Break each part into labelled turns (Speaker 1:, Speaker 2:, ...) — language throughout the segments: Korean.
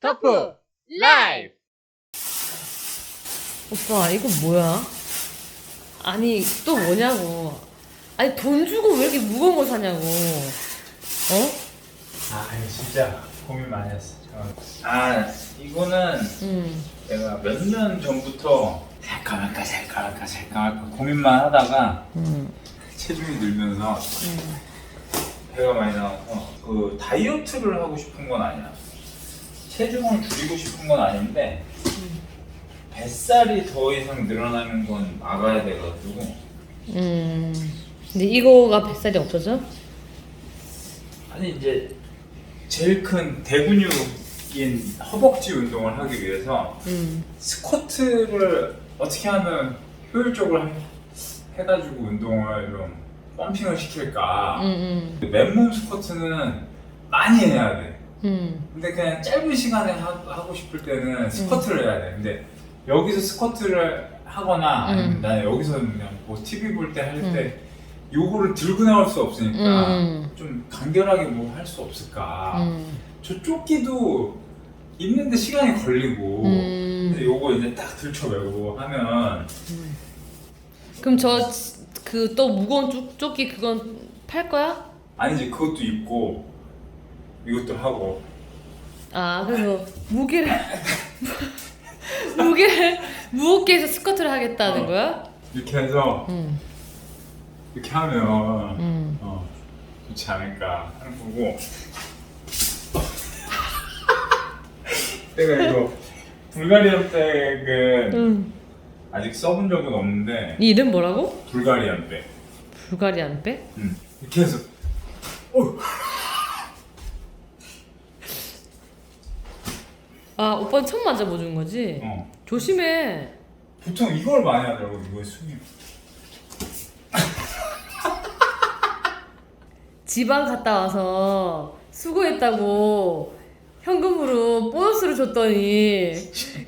Speaker 1: 터프 라이브
Speaker 2: 오빠 이거 뭐야? 아니 또 뭐냐고 아니 돈 주고 왜 이렇게 무거운 걸 사냐고 어?
Speaker 3: 아 이거 진짜 고민 많이 했어. 아 이거는
Speaker 2: 응
Speaker 3: 내가 몇 년 전부터 살까 말까 살까 말까 살까 말까 고민만 하다가
Speaker 2: 응.
Speaker 3: 체중이 늘면서 배가 많이 나와서 그 다이어트를 하고 싶은 건 아니야. 체중을 줄이고 싶은 건 아닌데 뱃살이 더 이상 늘어나는 건 막아야 돼가지고.
Speaker 2: 음. 근데 이거가 뱃살이 없어져?
Speaker 3: 아니 이제 제일 큰 대근육인 허벅지 운동을 하기 위해서
Speaker 2: 응
Speaker 3: 스쿼트를 어떻게 하면 효율적으로 해- 해가지고 운동을 좀 펌핑을 시킬까?
Speaker 2: 응,
Speaker 3: 맨몸 스쿼트는 많이 해야 돼
Speaker 2: 응.
Speaker 3: 근데 그냥 짧은 시간에 하, 하고 싶을 때는 스쿼트를 해야 돼 근데 여기서 스쿼트를 하거나 아니면
Speaker 2: 음.
Speaker 3: 나는 여기서는 그냥 뭐 TV 볼 때 할 때 요거를 들고 나올 수 없으니까
Speaker 2: 음.
Speaker 3: 좀 간결하게 뭐 할 수 없을까
Speaker 2: 응.
Speaker 3: 저 조끼도 입는데 시간이 걸리고
Speaker 2: 음.
Speaker 3: 근데 요거 이제 딱 들쳐매고 하면
Speaker 2: 그럼 저 그 또 무거운 쪽, 조끼 그건 팔 거야?
Speaker 3: 아니지 그것도 입고 이것도 하고
Speaker 2: 아 그래서 무게를 무게를 무겁게 해서 스쿼트를 하겠다는
Speaker 3: 어.
Speaker 2: 거야?
Speaker 3: 이렇게 해서
Speaker 2: 응.
Speaker 3: 이렇게 하면
Speaker 2: 응.
Speaker 3: 어, 좋지 않을까 하는 거고 내가 이거 불가리안 백은
Speaker 2: 응.
Speaker 3: 아직 써본 적은 없는데
Speaker 2: 이 이름 뭐라고?
Speaker 3: 불가리안 백
Speaker 2: 불가리안 백?
Speaker 3: 음. 이렇게 해서 어,
Speaker 2: 아 오빠는 처음 만져보는 거지?
Speaker 3: 어.
Speaker 2: 조심해.
Speaker 3: 보통 이걸 많이 하더라고 이거 숙이
Speaker 2: 지방 갔다 와서 수고했다고 현금으로 보너스를 줬더니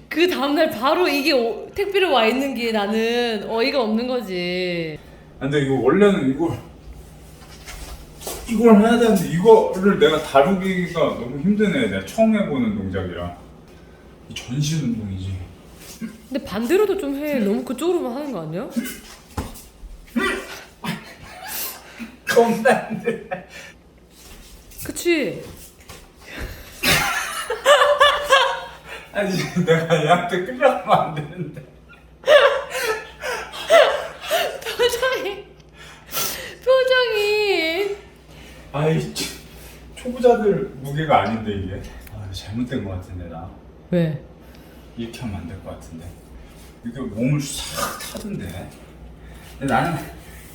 Speaker 2: 그 다음날 바로 이게 오- 택배로 와 있는 게 나는 어이가 없는 거지.
Speaker 3: 아, 근데 이거 원래는 이걸 이걸 해야 되는데 이거를 내가 다루기가 너무 힘드네. 내가 처음 해보는 동작이라 이 전신 운동이지.
Speaker 2: 근데 반대로도 좀 해. 너무 그쪽으로만 하는 거 아니야?
Speaker 3: 겁나 안 돼.
Speaker 2: 그치?
Speaker 3: 아니 내가 얘한테 끌려가면 안 되는데.
Speaker 2: 표정이 표정이
Speaker 3: 아이 초- 초보자들 무게가 아닌데 이게. 아 잘못된 것 같은데 나
Speaker 2: 왜?
Speaker 3: 이렇게 하면 안 될 것 같은데. 이게 몸을 싹 타던데. 근데 나는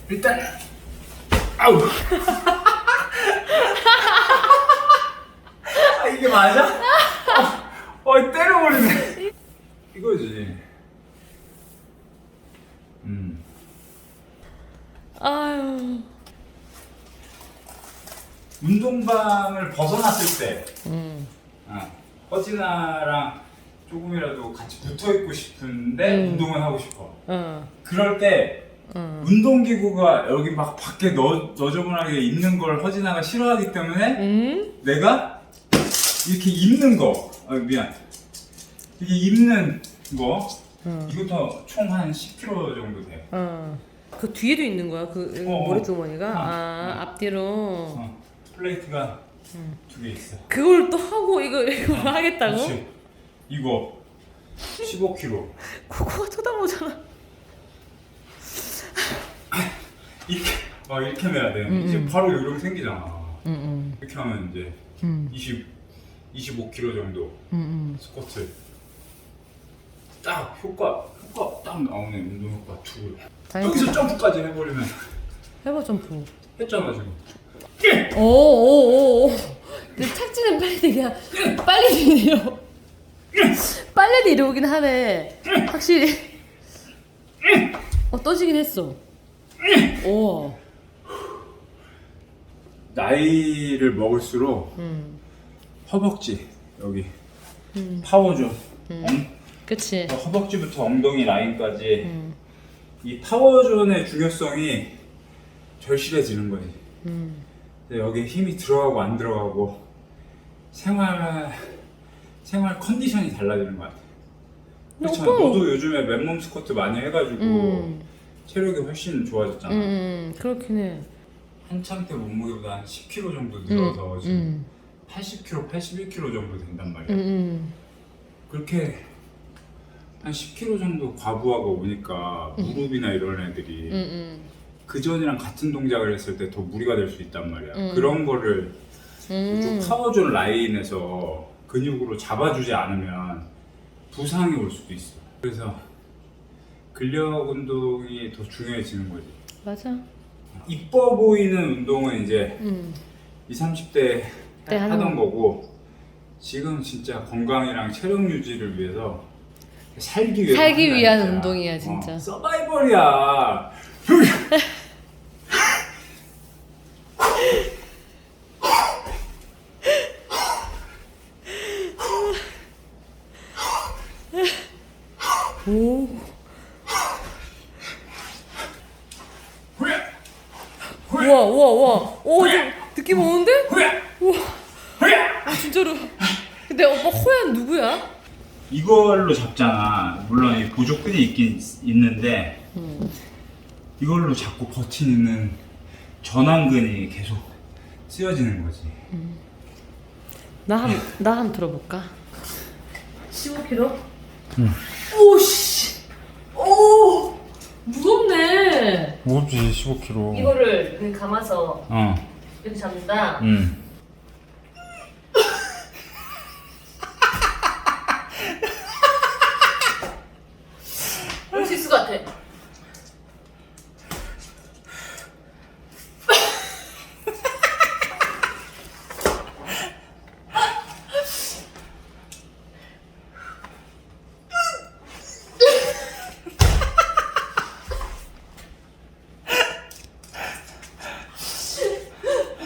Speaker 3: 일단 아우. 아 이게 맞아? 어, 어 때려버리네. 이거지. 음.
Speaker 2: 아유.
Speaker 3: 운동방을 벗어났을 때,
Speaker 2: 음.
Speaker 3: 어, 허진아랑 조금이라도 같이 붙어 있고 싶은데
Speaker 2: 음.
Speaker 3: 운동을 하고 싶어.
Speaker 2: 어.
Speaker 3: 그럴 때
Speaker 2: 어.
Speaker 3: 운동기구가 여기 막 밖에 너, 너저분하게 있는 걸 허진아가 싫어하기 때문에
Speaker 2: 음?
Speaker 3: 내가 이렇게 입는 거, 아, 미안. 이게 입는 거,
Speaker 2: 어.
Speaker 3: 이것도 총 한 10kg 정도 돼.
Speaker 2: 어. 그 뒤에도 있는 거야? 그
Speaker 3: 어,
Speaker 2: 머리
Speaker 3: 어.
Speaker 2: 주머니가?
Speaker 3: 어,
Speaker 2: 아,
Speaker 3: 어.
Speaker 2: 앞뒤로.
Speaker 3: 어, 플레이트가 두 개 있어.
Speaker 2: 그걸 또 하고 이거 이거 하겠다고?
Speaker 3: 그렇지. 이거 15kg.
Speaker 2: 코코가 쳐다보잖아.
Speaker 3: 이렇게, 어, 이렇게 내야 돼.
Speaker 2: 음,
Speaker 3: 이제
Speaker 2: 음.
Speaker 3: 바로 이렇게 생기잖아.
Speaker 2: 응,
Speaker 3: 이렇게 하면 이제
Speaker 2: 응,
Speaker 3: 20, 25kg 정도
Speaker 2: 응,
Speaker 3: 스쿼트. 딱 효과, 효과 딱 나오네. 운동 효과 둘. 여기서 점프까지 해버리면
Speaker 2: 해봐 점프.
Speaker 3: 했잖아 지금.
Speaker 2: 오오오오. 근데 착지는 빨리 되게 빨리 내려. 빨리 내려오긴 하네. 확실히. 어 떠지긴 했어. 오.
Speaker 3: 나이를 먹을수록
Speaker 2: 음.
Speaker 3: 허벅지 여기
Speaker 2: 음.
Speaker 3: 파워존
Speaker 2: 그치.
Speaker 3: 엉- 허벅지부터 엉덩이 라인까지
Speaker 2: 음.
Speaker 3: 이 파워존의 중요성이 절실해지는 거지.
Speaker 2: 음.
Speaker 3: 근데 여기 힘이 들어가고 안 들어가고 생활 생활 컨디션이 달라지는 것 같아. 그렇죠.
Speaker 2: 오빠.
Speaker 3: 너도 요즘에 맨몸 스쿼트 많이 해가지고
Speaker 2: 음.
Speaker 3: 체력이 훨씬 좋아졌잖아.
Speaker 2: 음, 음 그렇긴 해.
Speaker 3: 한창 때 몸무게보다 한 10kg 정도 늘어서
Speaker 2: 음,
Speaker 3: 지금
Speaker 2: 음.
Speaker 3: 80kg, 81kg 정도 된단 말이야.
Speaker 2: 음, 음.
Speaker 3: 그렇게 한 10kg 정도 과부하가 오니까 무릎이나 이런 애들이
Speaker 2: 음, 음.
Speaker 3: 그 전이랑 같은 동작을 했을 때 더 무리가 될 수 있단 말이야.
Speaker 2: 음.
Speaker 3: 그런 거를
Speaker 2: 음.
Speaker 3: 쭉 파워존 라인에서 근육으로 잡아주지 않으면 부상이 올 수도 있어. 그래서 근력 운동이 더 중요해지는 거지.
Speaker 2: 맞아.
Speaker 3: 이뻐 보이는 운동은 이제
Speaker 2: 음.
Speaker 3: 20, 30대
Speaker 2: 때 하는
Speaker 3: 하던 거고 지금 진짜 건강이랑 체력 유지를 위해서 살기 위해
Speaker 2: 살기
Speaker 3: 하는
Speaker 2: 위한. 운동이야, 진짜.
Speaker 3: 어, 서바이벌이야.
Speaker 2: 오. 우와, 우와, 우와. 오, 좀 느낌 오는데? 아, 진짜로. 근데 오빠 호연 누구야?
Speaker 3: 이걸로 잡잖아. 물론 이 보조끈이 있긴 있- 있는데 이걸로 잡고 버티는 전완근이 계속 쓰여지는 거지.
Speaker 2: 나 한, 나 한 들어볼까? 15kg? 응. 오, 씨. 오! 무겁네.
Speaker 3: 무겁지 15kg.
Speaker 2: 이거를 이렇게 감아서
Speaker 3: 어.
Speaker 2: 이렇게 잡는다.
Speaker 3: 음.
Speaker 2: 할 수 있을 것 같아.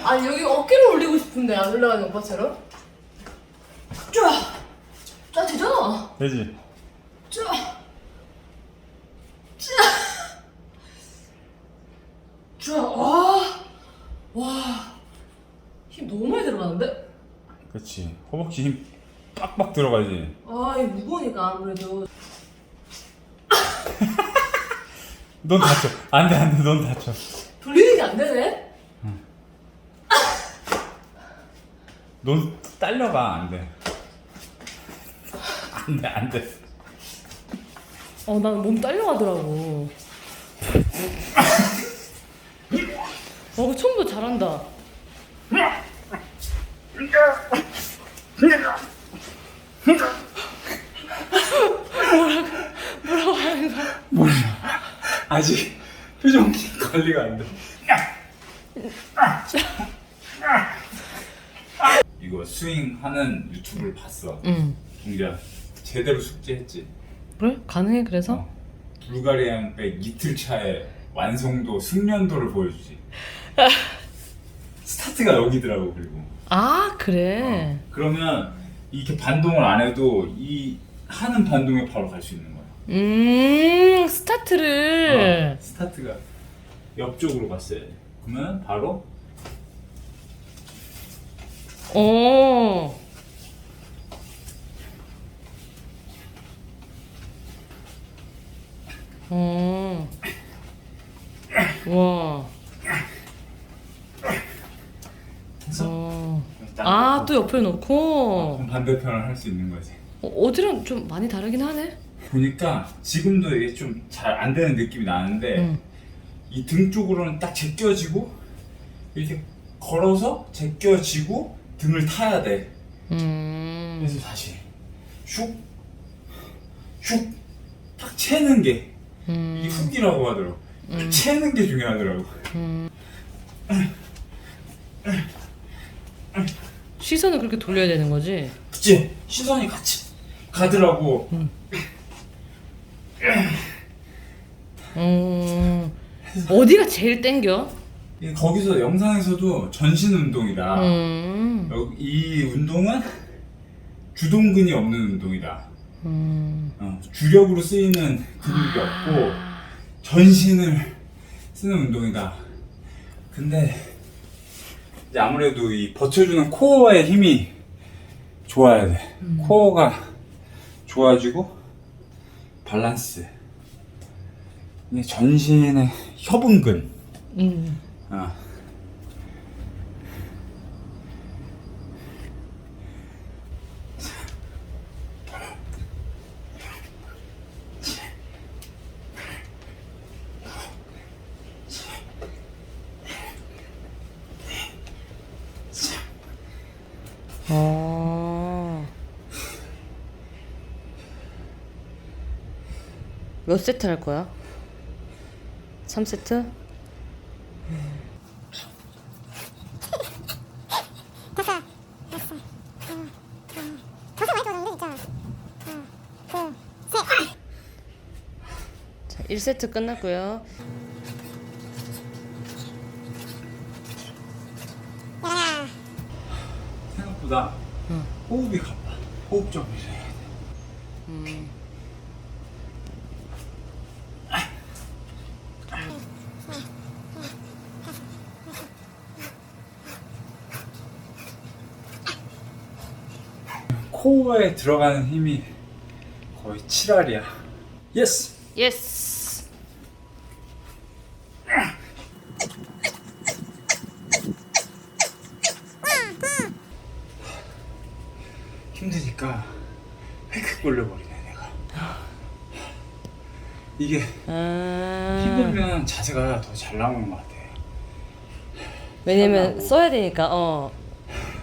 Speaker 2: 아니 여기 어깨를 싶은데 안 올라가는 오빠처럼? 쫙! 쫙 되잖아!
Speaker 3: 되지.
Speaker 2: 쫙! 쫙! 와! 와! 힘 너무 많이 들어가는데?
Speaker 3: 그렇지. 허벅지 힘 빡빡 들어가지.
Speaker 2: 아, 이거 무거우니까 아무래도.
Speaker 3: 넌 다쳐. 안돼 안돼 넌 다쳐.
Speaker 2: 돌리는 게 안 되네?
Speaker 3: 넌 딸려가 안 돼. 안 돼 안 돼.
Speaker 2: 어, 난 몸 딸려가더라고. 어, 처음부터 잘한다. 뭐라고, 뭐라고 하는 거야?
Speaker 3: 몰라. 아직 표정 관리가 안 돼. 이거 스윙 하는 유튜브를 봤어.
Speaker 2: 응.
Speaker 3: 동자 제대로 숙제했지.
Speaker 2: 그래? 가능해, 그래서?
Speaker 3: 어. 불가리안 백 이틀 차에 완성도 숙련도를 보여주지. 스타트가 여기더라고 그리고.
Speaker 2: 아, 그래.
Speaker 3: 어. 그러면 이렇게 반동을 안 해도 이 하는 반동에 바로 갈 수 있는 거야.
Speaker 2: 음, 스타트를.
Speaker 3: 어, 스타트가 옆쪽으로 갔어야 돼. 그러면 바로
Speaker 2: 어. 어. 와. 어.
Speaker 3: 딱
Speaker 2: 아, 또 옆에 놓고.
Speaker 3: 그럼 반대편을 할 수 있는 거지.
Speaker 2: 어, 어디랑 좀 많이 다르긴 하네.
Speaker 3: 보니까 지금도 이게 좀 잘 안 되는 느낌이 나는데
Speaker 2: 응.
Speaker 3: 이 등 쪽으로는 딱 제껴지고 이렇게 걸어서 제껴지고 등을 타야 돼.
Speaker 2: 음.
Speaker 3: 그래서 다시 슉, 슉, 딱 채는 게이
Speaker 2: 음.
Speaker 3: 훅이라고 하더라고. 채는 게 중요하더라고.
Speaker 2: 시선을 그렇게 돌려야 되는 거지.
Speaker 3: 그치? 시선이 같이 가더라고.
Speaker 2: 음. 어디가 제일 땡겨?
Speaker 3: 이 거기서 영상에서도 전신 운동이다.
Speaker 2: 음.
Speaker 3: 여기 이 운동은 주동근이 없는 운동이다.
Speaker 2: 음.
Speaker 3: 어, 주력으로 쓰이는 근육이 없고 전신을 쓰는 운동이다. 근데 이제 아무래도 이 버텨주는 코어의 힘이 좋아야 돼. 코어가 좋아지고 밸런스. 이게 전신의 협응근.
Speaker 2: 음.
Speaker 3: 어.
Speaker 2: 어. 몇 세트 할 거야? 3세트? 자, 1세트 끝났고요.
Speaker 3: 생각보다 호흡이 가빠. 호흡 좀 해야 돼. 코어에 들어가는 힘이 거의 7알이야. 예스.
Speaker 2: 예스.
Speaker 3: 힘드니까 획획 걸려버리네 내가. 이게
Speaker 2: 아.
Speaker 3: 힘들면 자세가 더 잘 나오는 것 같아.
Speaker 2: 왜냐면. 써야 되니까. 어.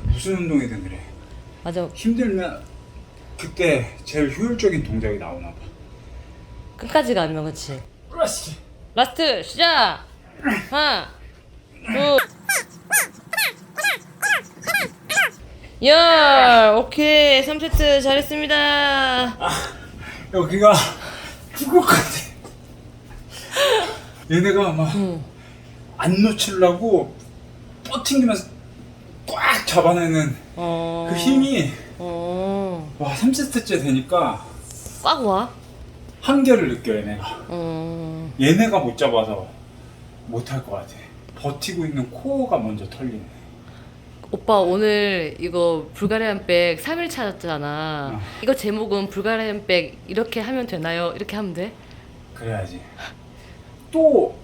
Speaker 3: 무슨 운동이든.
Speaker 2: 맞아.
Speaker 3: 힘들면 그때 제일 효율적인 동작이 나오나 봐.
Speaker 2: 끝까지 가면 그렇지.
Speaker 3: 그렇지.
Speaker 2: 라스트 시작. 하나, 둘, 열. 오케이. 3세트 잘했습니다.
Speaker 3: 여기가 죽을 것 같아. 얘네가 막안
Speaker 2: 응.
Speaker 3: 놓치려고 뻗팅기면서 꽉 잡아내는
Speaker 2: 어.
Speaker 3: 그 힘이
Speaker 2: 어.
Speaker 3: 와 3세트째 되니까
Speaker 2: 꽉 와.
Speaker 3: 한계를 느껴 얘네가.
Speaker 2: 어.
Speaker 3: 얘네가 못 잡아서 못 할 것 같아. 버티고 있는 코어가 먼저 털리네.
Speaker 2: 오빠 오늘 이거 불가리안 백 3일 찾았잖아.
Speaker 3: 어.
Speaker 2: 이거 제목은 불가리안 백 이렇게 하면 되나요? 이렇게 하면 돼?
Speaker 3: 그래야지. 또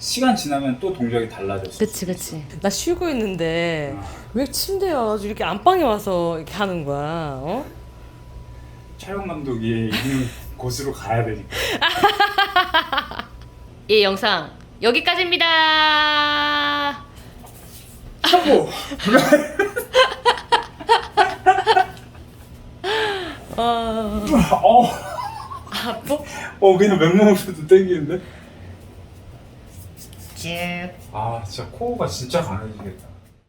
Speaker 3: 시간 지나면 또 동작이 달라졌어.
Speaker 2: 그치 그치. 나 쉬고 있는데
Speaker 3: 어.
Speaker 2: 왜 침대에 와가지고 이렇게 안방에 와서 이렇게 하는 거야? 어?
Speaker 3: 촬영 감독이 있는 곳으로 가야 되니까.
Speaker 2: 이 영상 여기까지입니다.
Speaker 3: 하고
Speaker 2: 아,
Speaker 3: 어,
Speaker 2: 아파?
Speaker 3: 어 그냥 맨몸으로도 땡기는데.
Speaker 2: 쭉.
Speaker 3: 아 진짜 코어가 진짜 강해지겠다.